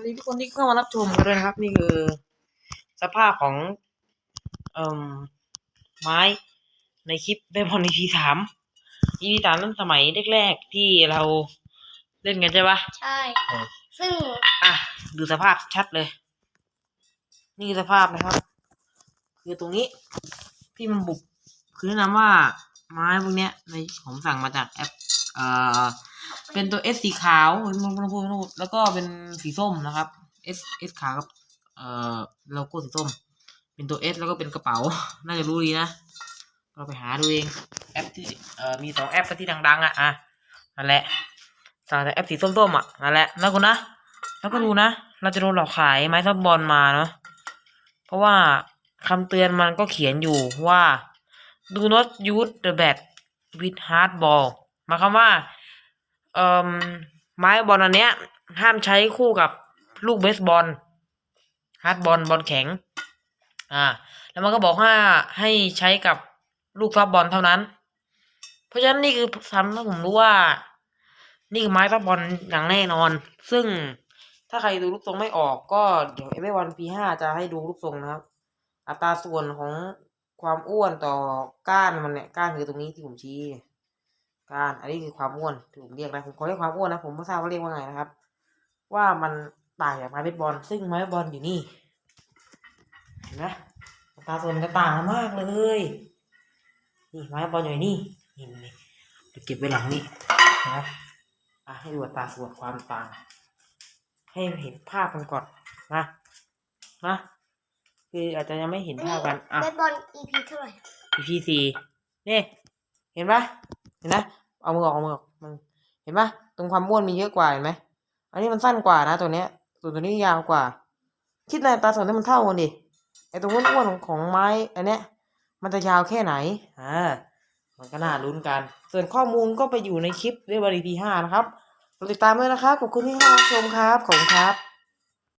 วัสดีทุกคนที่เข้ามารับชมกันด้วยนะครับ นี่คือ สภาพของ เอ่มไม้ในคลิปเบมอน EP สาม EP สามนั่นสมัยแรกๆที่เราเล่นกันใช่ปะใช่ ซึ่ง อะ ดูสภาพชัดเลย นี่คือสภาพนะครับ คือตรงนี้ที่มันบุก คือแนะนำว่าไม้พวกเนี้ยในผมสั่งมาจากแอป เอ่อ เป็นตัว S สีขาวแล้วก็เป็นสีส้มนะครับ S S ขาวกับเอ่อโลโก้สีส้ม เป็นตัว S แล้วก็เป็นกระเป๋า น่าจะรู้ดีนะ เราไปหาดูเอง แอปที่เอ่อมีสองแอปที่ดังๆอะอะนั่นแหละสั่งจากแอปสีส้มๆอะนั่นแหละนะคุณนะ แล้วก็ดูนะ เราจะโดนหลอกขายไม้ซับบอลมาเนาะ เพราะว่าคำเตือนมันก็เขียนอยู่ว่า do not use the bat with hard ball หมายความว่า เอ่อไม้บอลอันเนี้ย ห้ามใช้คู่กับลูกเบสบอลฮาร์ดบอลบอลแข็ง อ่า แล้วมันก็บอกว่าให้ใช้กับลูกซับบอลเท่านั้น เพราะฉะนั้นนี่คือทำให้ผมรู้ว่า นี่คือไม้ซับบอลอย่างแน่นอน ซึ่งถ้าใครดูลูกทรงไม่ออกก็เดี๋ยวเอเววันปีห้าจะให้ดูลูกทรงนะครับ อัตราส่วนของความอ้วนต่อก้านมันเนี่ย ก้านคือตรงนี้ที่ผมชี้ ก้านอันนี้คือความอ้วนที่ผมเรียกนะผมขอเรียกความอ้วนนะผมไม่ทราบว่าเรียกว่าไงนะครับ ว่ามันต่างจากไม้เบสบอลซึ่งไม้เบสบอลอยู่นี่เห็นไหมอัตราส่วนมันจะต่างกันมากเลยนี่ไม้เบสบอลอยู่นี่นี่นี่เดี๋ยวเก็บไว้หลังนี่นะครับอะให้ดูอัตราส่วนความต่าง ให้เห็นภาพกันก่อนนะนะคืออาจจะยังไม่เห็นอันภานี้พกันอะเบสบอล EP เท่าไหร่ EP สี่นี่เห็นปะ เห็นนะเอามือออกเอามือออกมันเห็นปะตรงความม้วนมีเยอะกว่าเห็นไหมอันนี้มันสั้นกว่านะตัวเนี้ยส่วนตัวนี้ยาวกว่า คิดในตาส่วนที่มันเท่ากันดิไอตรงอ้วนๆของของไม้อันเนี้ยมันจะยาวแค่ไหนอ่ามันก็น่าลุ้นกัน ส่วนข้อมูลก็ไปอยู่ในคลิปเรียกว่า EP ห้านะครับติดตามด้วยนะครับขอบคุณที่เข้ามาชมครับขอบคุณครับ